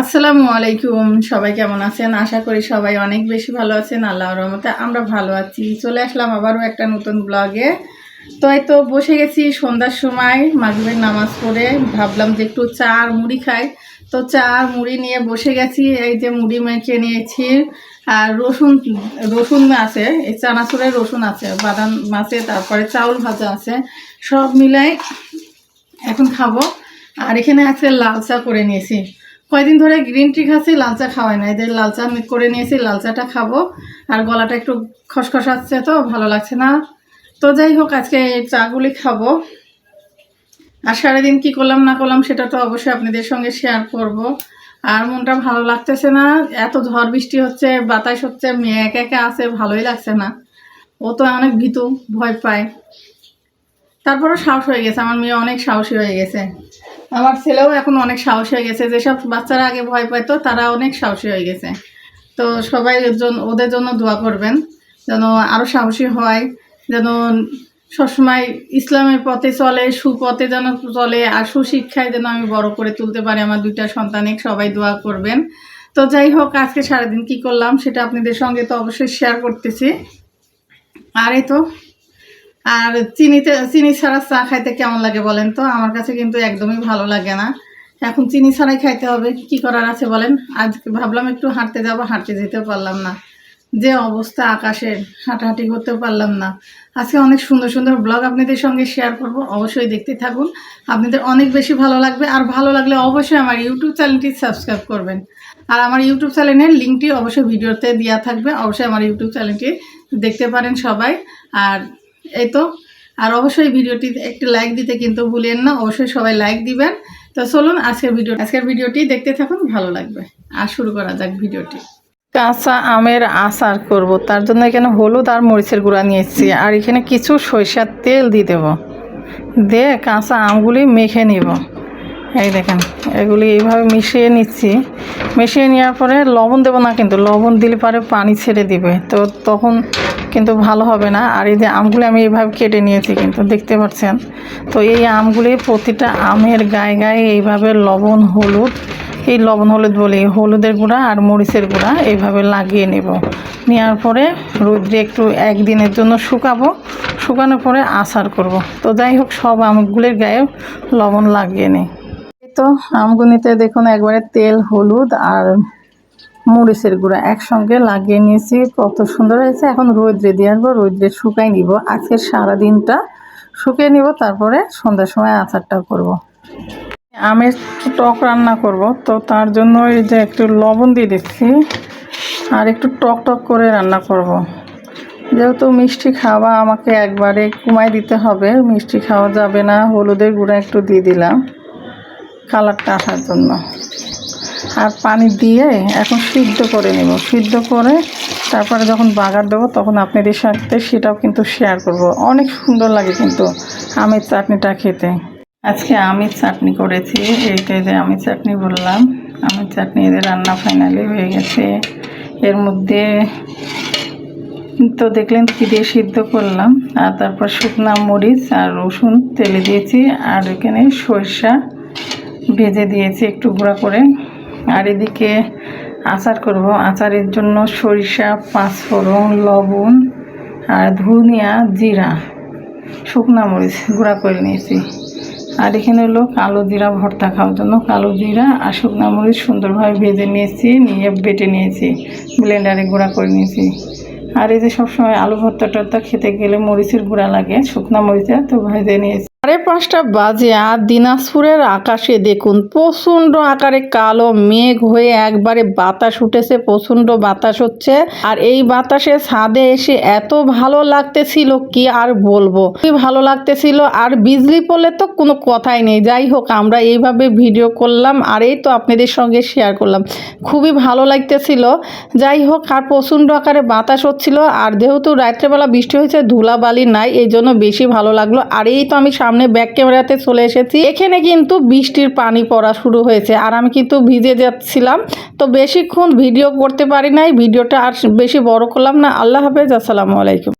আসসালামু আলাইকুম, সবাই কেমন আছেন? আশা করি সবাই অনেক বেশি ভালো আছেন, আল্লাহর রহমতে আমরা ভালো আছি। চলে আসলাম আবারও একটা নতুন ব্লগে। তো এই তো বসে গেছি সন্ধ্যার সময়, মাগরিবের নামাজ পড়ে। ভাবলাম যে একটু চা আর মুড়ি খাই। তো চা আর মুড়ি নিয়ে বসে গেছি, এই যে মুড়ি মেখে নিয়েছি। আর রসুন রসুন আছে, এই চানাচুরের রসুন আছে, বাদাম আছে, তারপরে চাউল ভাজা আছে। সব মিলাই এখন খাব। আর এখানে আছে লাল চা করে নিয়েছি। কয়দিন ধরে গ্রিন টি খাচ্ছি, লাল চা খাওয়াই না। এদের লাল চা করে নিয়েছি, লাল চাটা খাব। আর গলাটা একটু খসখসাচ্ছে তো, ভালো লাগছে না। তো যাই হোক, আজকে এই চাগুলি খাব। আর সারাদিন কি করলাম, না করলাম, সেটা তো অবশ্যই আপনাদের সঙ্গে শেয়ার করব। আর মনটা ভালো লাগতেছে না, এত ঝড় বৃষ্টি হচ্ছে, বাতাস হচ্ছে, মেয়ে একে একে আছে, ভালোই লাগছে না। ও তো অনেক ভীতু, ভয় পায়। তারপরও সাহস হয়ে গেছে, আমার মেয়ে অনেক সাহসী হয়ে গেছে। আমার ছেলেও এখন অনেক সাহস হয়ে গেছে। যেসব বাচ্চারা আগে ভয় পাইতো, তারা অনেক সাহসী হয়ে গেছে। তো সবাই ওদের জন্য দোয়া করবেন, যেন আরও সাহসী হয়, যেন সবসময় ইসলামের পথে চলে, সুপথে যেন চলে, আর সুশিক্ষায় যেন আমি বড় করে তুলতে পারি আমার দুইটা সন্তানে সবাই দোয়া করবেন। তো যাই হোক, আজকে সারাদিন কি করলাম, সেটা আপনাদের সঙ্গে তো অবশ্যই শেয়ার করতেছি। আর এই তো আর চিনিতে, চিনি ছাড়া চা খাইতে কেমন লাগে বলেন তো? আমার কাছে কিন্তু একদমই ভালো লাগে না। এখন চিনি ছাড়াই খাইতে হবে, কি করার আছে বলেন? আজকে ভাবলাম একটু হাঁটতে যাব, হাঁটতে যেতেও পারলাম না। যে অবস্থা আকাশের, হাঁটাহাঁটি করতেও পারলাম না। আজকে অনেক সুন্দর সুন্দর ব্লগ আপনাদের সঙ্গে শেয়ার করব, অবশ্যই দেখতে থাকুন। আপনাদের অনেক বেশি ভালো লাগবে, আর ভালো লাগলে অবশ্যই আমার ইউটিউব চ্যানেলটি সাবস্ক্রাইব করবেন। আর আমার ইউটিউব চ্যানেলের লিঙ্কটি অবশ্যই ভিডিওতে দেওয়া থাকবে, অবশ্যই আমার ইউটিউব চ্যানেলটি দেখতে পারেন সবাই। আর এই তো? আর অবশ্যই ভিডিওটি একটি লাইক দিতে কিন্তু ভুলেন না, অবশ্যই সবাই লাইক দিবেন। তো চলুন আজকের ভিডিও আজকের ভিডিওটি দেখতে থাকুন, ভালো লাগবে। আর শুরু করা যাক ভিডিওটি। কাঁচা আমের আচার করব, তার জন্য এখানে হলুদ আর মরিচের গুঁড়া নিয়েছি। আর এখানে কিছু সরিষার তেল দিয়ে দেবো। দিয়ে কাঁচা আমগুলি মেখে নিব। এই দেখেন, এগুলি এইভাবে মিশিয়ে নিচ্ছি। মিশিয়ে নেওয়ার পরে লবণ দেবো না কিন্তু, লবণ দিলে পরে পানি ছেড়ে দিবে। তো তখন কিন্তু ভালো হবে না। আর এই যে আমগুলি আমি এইভাবে কেটে নিয়েছি কিন্তু দেখতে পাচ্ছেন। তো এই আমগুলি প্রতিটা আমের গায়ে গায়ে এইভাবে লবণ, হলুদ, এই লবণ, হলুদ বলি, হলুদের গুঁড়া আর মরিচের গুঁড়া এইভাবে লাগিয়ে নেব। নেওয়ার পরে রোদ্রে একটু একদিনের জন্য শুকাবো। শুকানোর পরে আচার করব। তো যাই হোক, সব আমগুলির গায়ে লবণ লাগিয়ে নিই। তো আমগুনিতে দেখুন একবারে তেল, হলুদ আর মরিচের গুঁড়া একসঙ্গে লাগিয়ে নিয়েছি। কত সুন্দর হয়েছে। এখন রোদ্রে দিয়ে আসব রোদ্রে শুকাই নিব। আজকে সারা দিনটা শুকিয়ে নিব, তারপরে সন্ধ্যার সময় আচারটা করব। আমের টক রান্না করব, তো তার জন্য এই যে একটু লবণ দিয়ে দিচ্ছি আর একটু টক টক করে রান্না করব। যেহেতু মিষ্টি খাওয়া আমাকে একবারে কমাই দিতে হবে, মিষ্টি খাওয়া যাবে না। হলুদের গুঁড়া একটু দিয়ে দিলাম, কালারটা আসার জন্য। আর পানি দিয়ে এখন সিদ্ধ করে নেব। সিদ্ধ করে তারপরে যখন বাগার দেবো, তখন আপনাদের সাথে সেটাও কিন্তু শেয়ার করব। অনেক সুন্দর লাগে কিন্তু আমের চাটনিটা খেতে। আজকে আমের চাটনি করেছি। এইটাই যে আমের চাটনি বললাম। আমের চাটনি এদের রান্না ফাইনালি হয়ে গেছে। এর মধ্যে তো দেখলেন কী দিয়ে সিদ্ধ করলাম। আর তারপর শুকনা মরিচ আর রসুন তেলে দিয়েছি। আর এখানে সরষা ভেজে দিয়েছি একটু গুঁড়া করে। আর এদিকে আচার করব। আচারের জন্য সরিষা, পাঁচফোড়ন, লবণ আর ধনিয়া জিরা, শুকনা মরিচ গুঁড়া করে নিয়েছি। আর এখানে হলো কালো জিরা ভর্তা খাওয়ার জন্য। কালো জিরা আর শুকনা মরিচ সুন্দরভাবে ভেজে নিয়েছি, নিয়ে বেটে নিয়েছি, ব্লেন্ডারে গুঁড়া করে নিয়েছি। আর এই যে সবসময় আলু ভর্তা টর্তা খেতে গেলে মরিচের গুঁড়া লাগে, শুকনা মরিচে তো ভেজে নিয়েছি। সাড়ে পাঁচটা বাজে আর দিনাজপুরের আকাশে দেখুন, প্রচণ্ড আকারে কালো মেঘ হয়ে একবারে বাতাস উঠেছে, প্রচণ্ড বাতাস হচ্ছে। আর এই বাতাসে ছাদে এসে এত ভালো লাগতেছিল, কি আর বলব? খুবই ভালো লাগতেছিল? আর বিজলি পড়লে তো কোনো কথাই নেই। যাই হোক, আমরা এইভাবে ভিডিও করলাম আর এই তো আপনাদের সঙ্গে শেয়ার করলাম। খুবই ভালো লাগতেছিল। যাই হোক, আর প্রচণ্ড আকারে বাতাস হচ্ছিল। আর যেহেতু রাত্রেবেলা বৃষ্টি হয়েছে, ধুলাবালি নাই, এই জন্য বেশি ভালো লাগল। আর এই তো আমি সামনে ব্যাক ক্যামেরাতে চলে এসেছি। এখানে কিন্তু বৃষ্টির পানি পড়া শুরু হয়েছে আর আমি কিন্তু ভিজে যাচ্ছিলাম। তো বেশিক্ষণ ভিডিও করতে পারি নাই। ভিডিওটা আর বেশি বড় করলাম না। আল্লাহ হাফেজ। আসসালামু আলাইকুম।